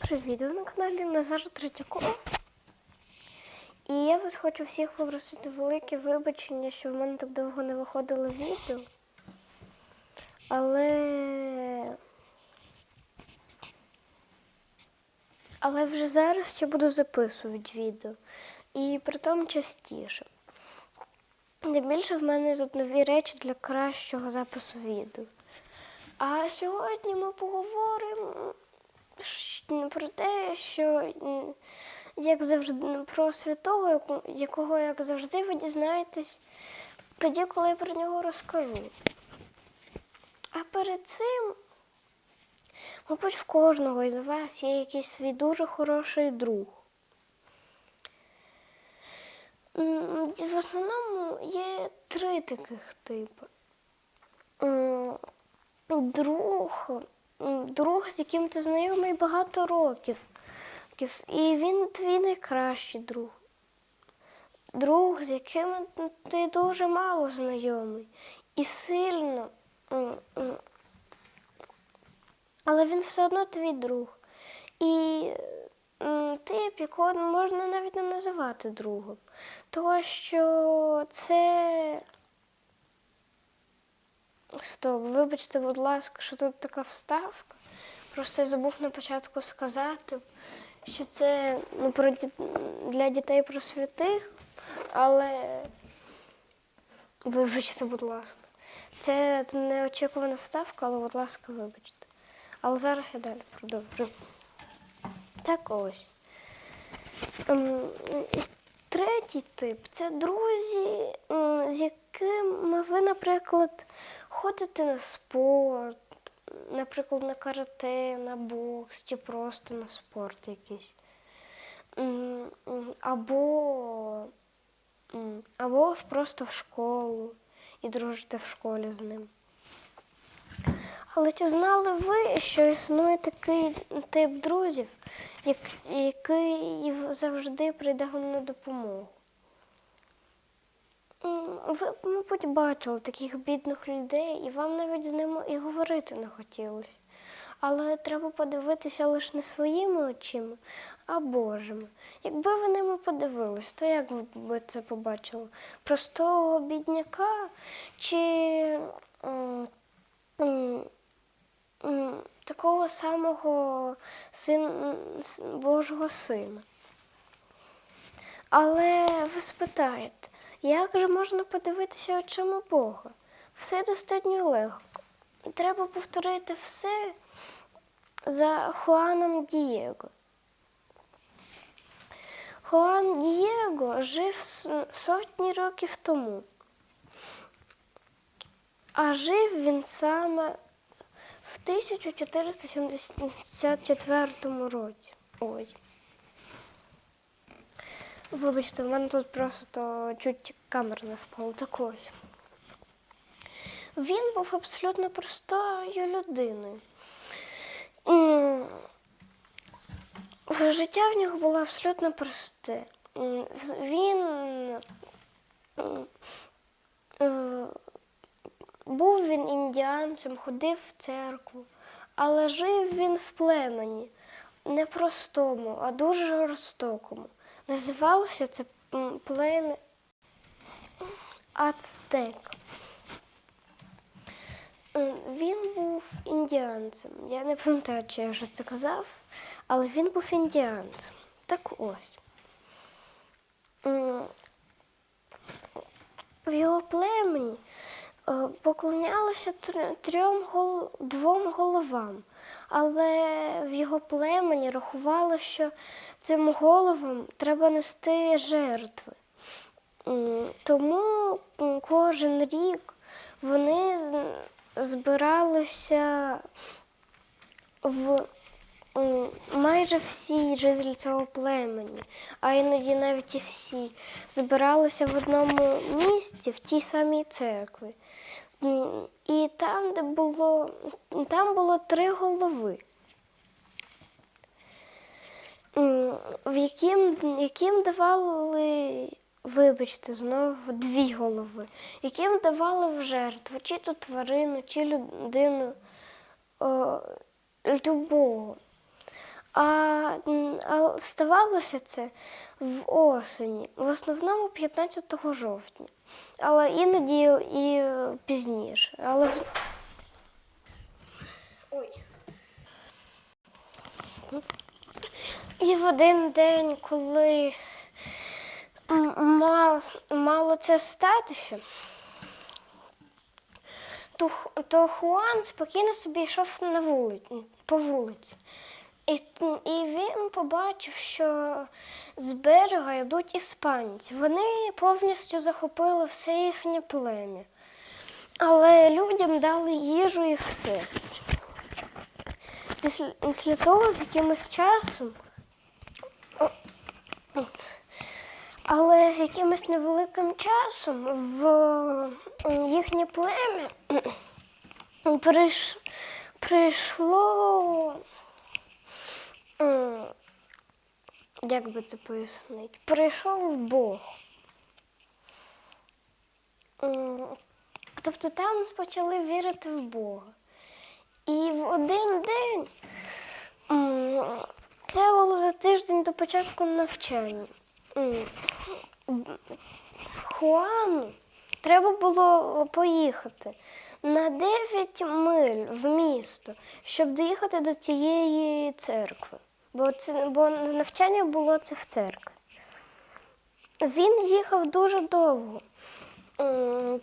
привіт! Ви на каналі Назар Третьяков. І я вас хочу всіх попросити велике вибачення, що в мене так довго не виходило відео. Але. Але вже зараз ще буду записувати відео. І при тому частіше. Тим більше в мене тут нові речі для кращого запису відео. А сьогодні ми поговоримо про те, що як завжди про святого, якого як завжди ви дізнаєтесь тоді, коли я про нього розкажу. А перед цим, мабуть, в кожного із вас є якийсь свій дуже хороший друг. В основному є три таких типи. Друг, друг, з яким ти знайомий багато років. І він твій найкращий друг. Друг, з яким ти дуже мало знайомий. І сильно. Але він все одно твій друг. І м, тип, якого можна навіть не називати другом. Тому що це. Стоп, вибачте, будь ласка, що тут така вставка. Просто я забув на початку сказати, що це ну, про ді- для дітей про святих, але вибачте, будь ласка. Це неочікувана вставка, але, будь ласка, вибачте. Але зараз я далі продовжу. Так ось. Ем, Третій тип це друзі, з якими ви, наприклад, ходите на спорт, наприклад, на карате, на бокс чи просто на спорт якийсь. Або, або просто в школу і дружите в школі з ним. Але чи знали ви, що існує такий тип друзів, який завжди прийде вам на допомогу? Ви, мабуть, бачили таких бідних людей, і вам навіть з ними і говорити не хотілося. Але треба подивитися лише не своїми очима, а Божими. Якби ви ними подивились, то як ви б це побачили? Простого бідняка чи такого самого син, Божого сина? Але ви спитаєте, як же можна подивитися очима Бога? Все достатньо легко. Треба повторити все за Хуаном Дієго. Хуан Дієго жив сотні років тому. А жив він саме в 1474 році. Ой. Вибачте, в мене тут просто чуть камера не впала. Так ось. Він був абсолютно простою людиною. Життя в нього було абсолютно просте. Він е, був він індіанцем, ходив в церкву, але жив він в племені не простому, а дуже жорстокому. Називалося це плем'я Ацтек. Він був індіанцем. Я не пам'ятаю, чи я вже це казав, але він був індіанцем. Так ось. В його племені е, поклонялося трьом двом головам, але в його племені рахувало, що цим головам треба нести жертви. Тому кожен рік вони збиралися в майже всі жителі цього племені, а іноді навіть і всі, збиралися в одному місці, в тій самій церкві. І там, де було, там було три голови. В яким, яким давали, вибачте, знову дві голови, яким давали в жертву чи то тварину, чи людину о, любого. А, а ставалося це в осені, в основному 15 жовтня, але іноді і пізніше. Але Ой. І в один день, коли мало, мало це статися, то, то Хуан спокійно собі йшов на вулиці, по вулиці. І, і він побачив, що з берега йдуть іспанці. Вони повністю захопили все їхнє плем'я. Але людям дали їжу і все. Після, після того, з якимось часом, о, але з якимось невеликим часом в їхнє плем'я прийш, прийшло. Як би це пояснити? Прийшов Бог. Тобто там почали вірити в Бога. І в один день це було за тиждень до початку навчання. Хуану треба було поїхати на 9 миль в місто, щоб доїхати до цієї церкви. Бо, це, бо навчання було це в церкві. Він їхав дуже довго,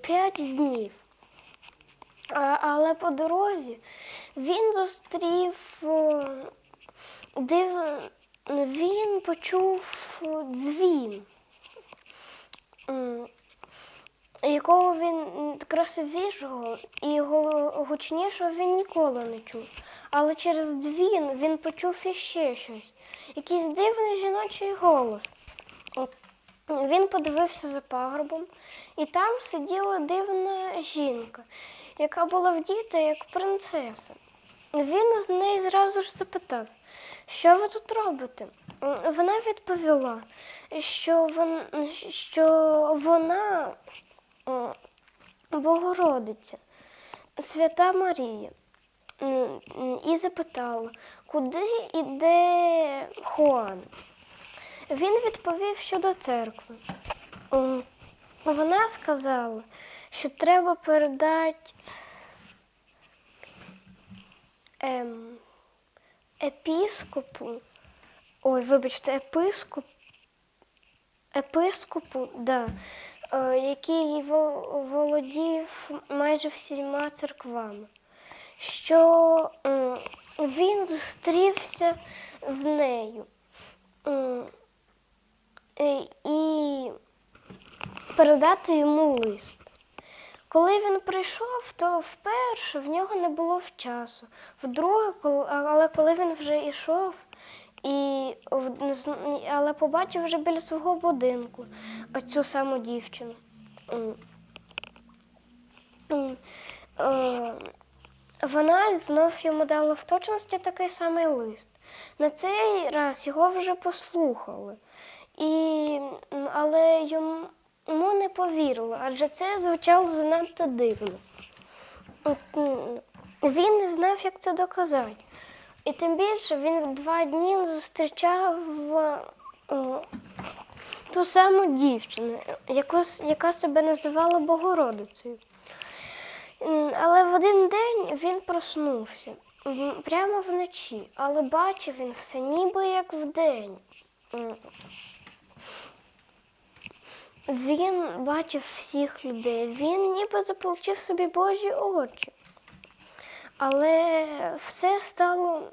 п'ять днів. Але по дорозі він зустрів див... він почув дзвін, якого він красивішого і гучнішого він ніколи не чув. Але через дзвін він почув іще щось, якийсь дивний жіночий голос. Він подивився за пагорбом, і там сиділа дивна жінка, яка була вдіта як принцеса. Він з неї зразу ж запитав, що ви тут робите? Вона відповіла, що вона, що вона Богородиця, свята Марія. І запитала, куди йде Хуан? Він відповів, що до церкви. Вона сказала, що треба передати ем, епіскопу. Ой, вибачте, епископ, епископу, да, е, який володів майже всіма церквами, що він зустрівся з нею. Е, І передати йому лист. Коли він прийшов, то вперше в нього не було часу. Вдруге, але коли він вже йшов, і, але побачив вже біля свого будинку оцю саму дівчину. Вона знов йому дала в точності такий самий лист. На цей раз його вже послухали. І, але йому, йому не повірили, адже це звучало занадто дивно. Він не знав, як це доказати. І тим більше він два дні зустрічав е, ту саму дівчину, яку, яка себе називала Богородицею. Але в один день він проснувся прямо вночі, але бачив він все ніби як вдень. Він бачив всіх людей, він ніби заполучив собі Божі очі. Але все стало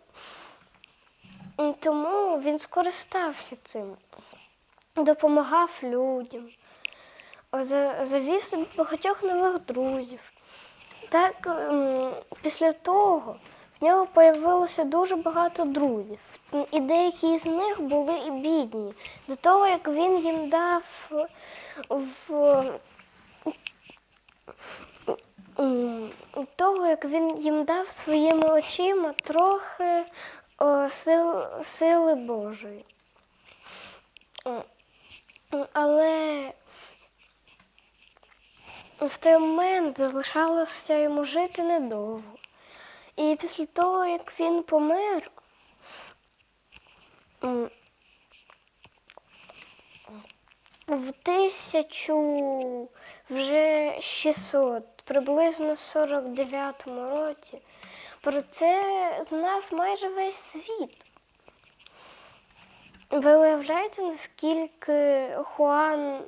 тому він скористався цим, допомагав людям, завів собі багатьох нових друзів. Так, після того в нього появилося дуже багато друзів, і деякі з них були і бідні. До того, як він їм дав в того, як він їм дав своїми очима трохи о, сил, сили Божої. М, м, Але в той момент залишалося йому жити недовго. І після того, як він помер, в тисячу вже 600, приблизно 49-му році про це знав майже весь світ. Ви уявляєте, наскільки Хуан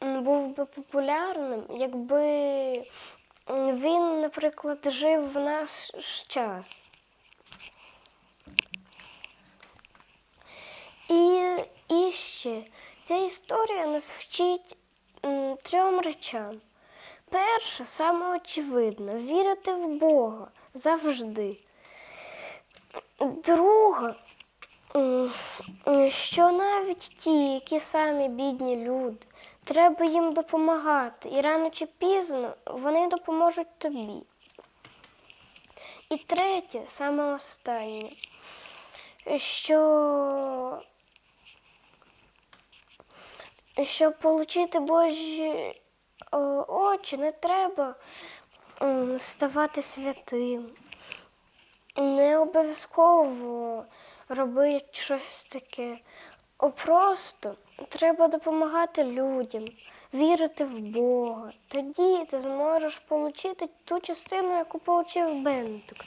був би популярним, якби він, наприклад, жив в наш час? І, і ще ця історія нас вчить трьом речам. Перше, саме очевидно, вірити в Бога завжди. М, що навіть ті, які самі бідні люди, треба їм допомагати, і рано чи пізно вони допоможуть тобі. І третє, саме останнє, що щоб отримати Божі очі, не треба ставати святим. Не обов'язково робити щось таке. Просто треба допомагати людям, вірити в Бога. Тоді ти зможеш отримати ту частину, яку отримав Бендикт.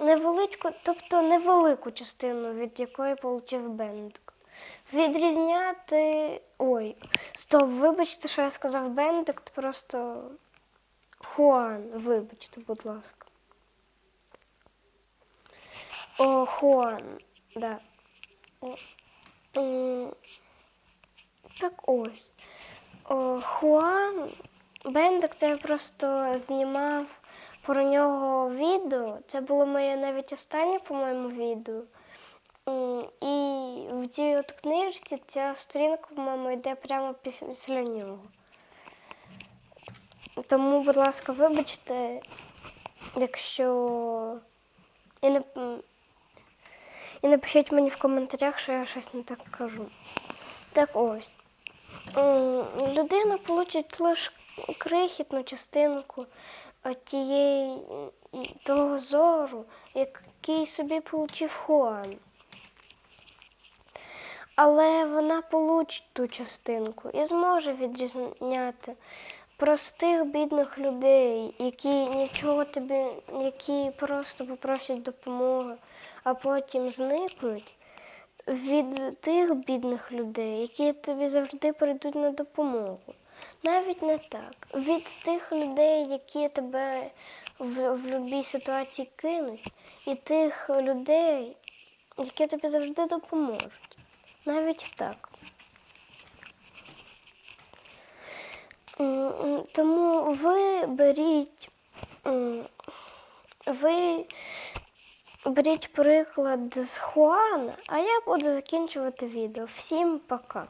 Невеличку, тобто невелику частину, від якої отримав Бендикт. Відрізняти. Ой, стоп, вибачте, що я сказав Бендикт, просто Хуан, вибачте, будь ласка. О, Хуан, да. Так ось. Хуан Бендик це я просто знімав про нього відео. Це було моє навіть останнє, по-моєму, відео. І в цій от книжці ця сторінка, по-моєму, йде прямо піс- після нього. Тому, будь ласка, вибачте, якщо. І, не... і напишіть мені в коментарях, що я щось не так кажу. Так ось. Людина получить лише крихітну частинку тієї того зору, який собі получив Хуан. Але вона получить ту частинку і зможе відрізняти простих бідних людей, які нічого тобі, які просто попросять допомоги, а потім зникнуть від тих бідних людей, які тобі завжди прийдуть на допомогу. Навіть не так. Від тих людей, які тебе в, в будь-якій ситуації кинуть, і тих людей, які тобі завжди допоможуть. Навіть так. Тому ви беріть, ви беріть приклад з Хуана, а я буду закінчувати відео. Всім пока.